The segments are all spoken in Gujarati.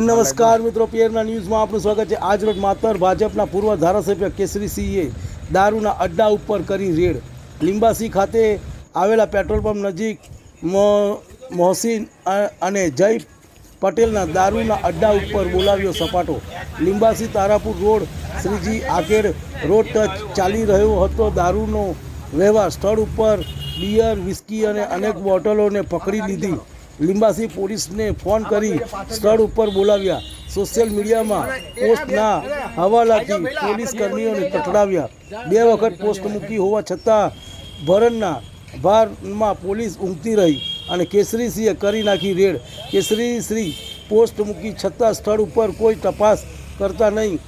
નમસ્કાર મિત્રો પીએરના ન્યૂઝમાં આપનું સ્વાગત છે. આજ રોજ માતર ભાજપના પૂર્વ ધારાસભ્ય કેસરીસિંહે દારૂના અડ્ડા ઉપર કરી રેડ. લીંબાસી ખાતે આવેલા પેટ્રોલ પંપ નજીક મોહસિન અને જય પટેલના દારૂના અડ્ડા ઉપર બોલાવ્યો સપાટો. લીંબાસી તારાપુર રોડ શ્રીજી આગેડ રોડ ટચ ચાલી રહ્યો હતો. દારૂનો વ્યવહાર સ્થળ ઉપર બિયર વિસ્કી અને અનેક બોટલોને પકડી લીધી. લીંબાસી પોલીસને ફોન કરી સ્થળ ઉપર બોલાવ્યા. સોશિયલ મીડિયામાં પોસ્ટના હવાલાથી પોલીસ કર્મીઓને પકડાવ્યા બે વખત પોસ્ટ મૂકી હોવા છતાં ભરણના ભારમાં પોલીસ ઊંઘતી રહી અને કેસરીસિંહે કરી નાખી રેડ. કેસરીશ્રી પોસ્ટ મૂકી છતાં સ્થળ ઉપર કોઈ તપાસ કરતા નહીં.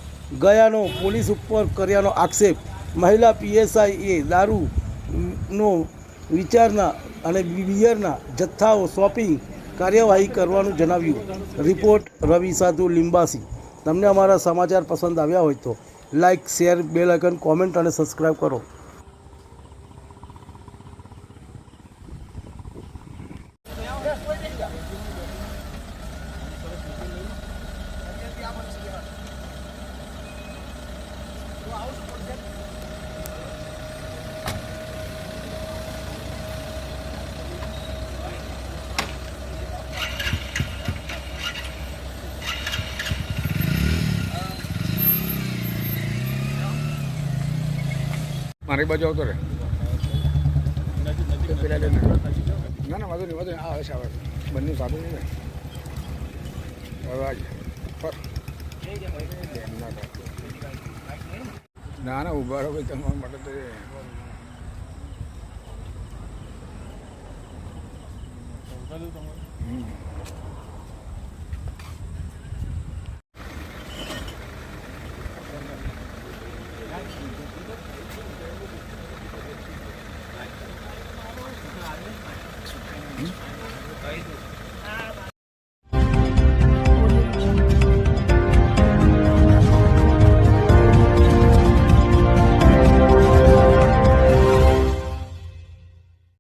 ગયાનો પોલીસ ઉપર કર્યાનો આક્ષેપ. મહિલા પીએસઆઈએ દારૂનો વિચારના અને બિયરના જથ્થાઓ સોંપી કાર્યવાહી કરવાનું જણાવ્યું. રિપોર્ટ રવિ સાધુ લિંબાસી. તમને અમારા સમાચાર પસંદ આવ્યા હોય તો like share, bell icon, comment અને સબસ્ક્રાઈબ કરો. મારી બાજુ આવતો રે ના ના વાંધો નહીં વાંધો આ આવે છે આવે બંને સાથે નહીં હવે આજે ના ના ઊભા રહો ભાઈ તમારા માટે તો હમ. Hum?